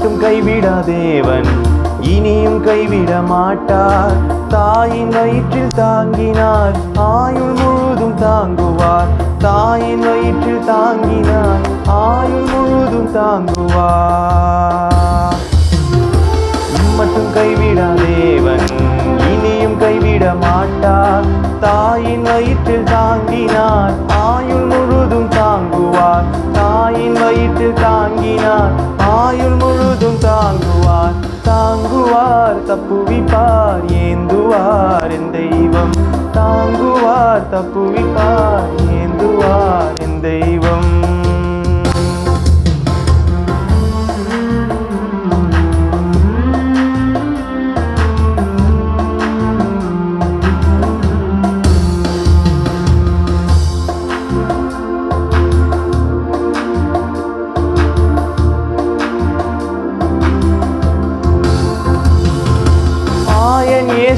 மட்டும் கைவிடா தேவன் இனியும் கைவிட மாட்டார். தாயின் வயிற்றில் தாங்கினார் ஆயுள் முழுதும் தாங்குவார். தாயின் வயிற்றில் தாங்கினார் ஆயுள் முழுதும் தாங்குவார். மட்டும் கைவிடா தேவன் இனியும் கைவிட மாட்டார். தாயின் வயிற்றில் தாங்கினார் ஆயுள் முழுதும் தாங்குவார். தாயின் வயிற்றில் தாங்கினார் தாங்குவார் தப்புவிப்பார் ஏந்துவார் என் தெய்வம்? தாங்குவார் தப்புவிப்பார் ஏந்துவார் என் தெய்வம்?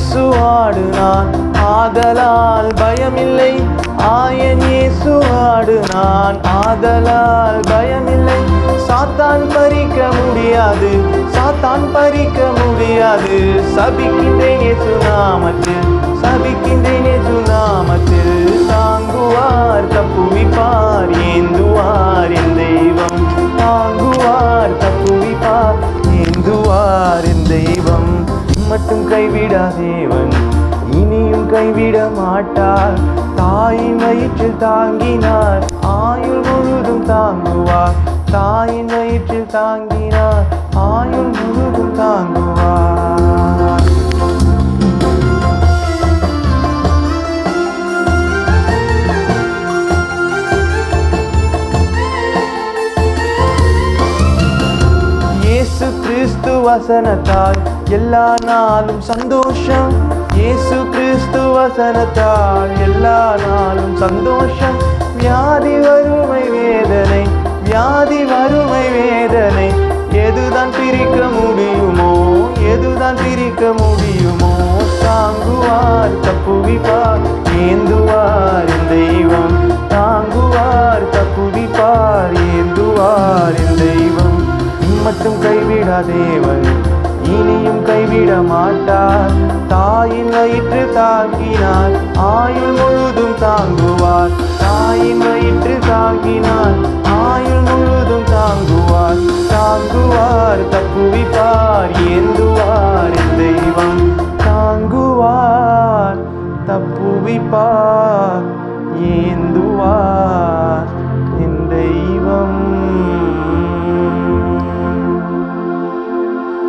இயேசு ஆடுனான். ஆதலால் பயமில்லை. ஆயன் இயேசு ஆடுனான். ஆதலால் பயமில்லை. சாத்தான் பறிக்க முடியாது. சாத்தான் பறிக்க முடியாது. சபிக்கின்றேன் இயேசு நாமத்தில். சபிக்கின்றேன் இயேசு நாமத்தில். தாங்குவார் தப்புவி மட்டும் கைவிடா தேவன் இனியும் கைவிட மாட்டார். தாயின் வயிற்றில் தாங்கினார். ஆயுள் முழுதும் தாங்குவார். தாயின் வயிற்றில் தாங்கினார். ஆயுள் முழுதும் தாங்குவார். இயேசு கிறிஸ்து வசனத்தால் எல்லா நாளும் சந்தோஷம். இயேசு கிறிஸ்து வசனத்தால் எல்லா நாளும் சந்தோஷம். வியாதி வறுமை வேதனை வியாதி வறுமை வேதனை. எதுதான் பிரிக்க முடியுமோ எதுதான் பிரிக்க முடியுமோ தாங்குவார் தப்புவிப்பார் ஏந்துவார் தெய்வம். தாங்குவார் தப்புவிப்பார் ஏந்துவார் தெய்வம். மட்டும் கைவிடா தேவன். கைவிட மாட்டார் தாயின் வயிற்று தாங்கினார் ஆயுள் முழுதும் தாங்குவார். தாயின் வயிற்று தாங்கினார் ஆயுள் முழுதும் தாங்குவார். தாங்குவார் தப்புவிப்பார் ஏந்துவார் தெய்வம். தாங்குவார் தப்புவிப்பார் ஏந்துவார்.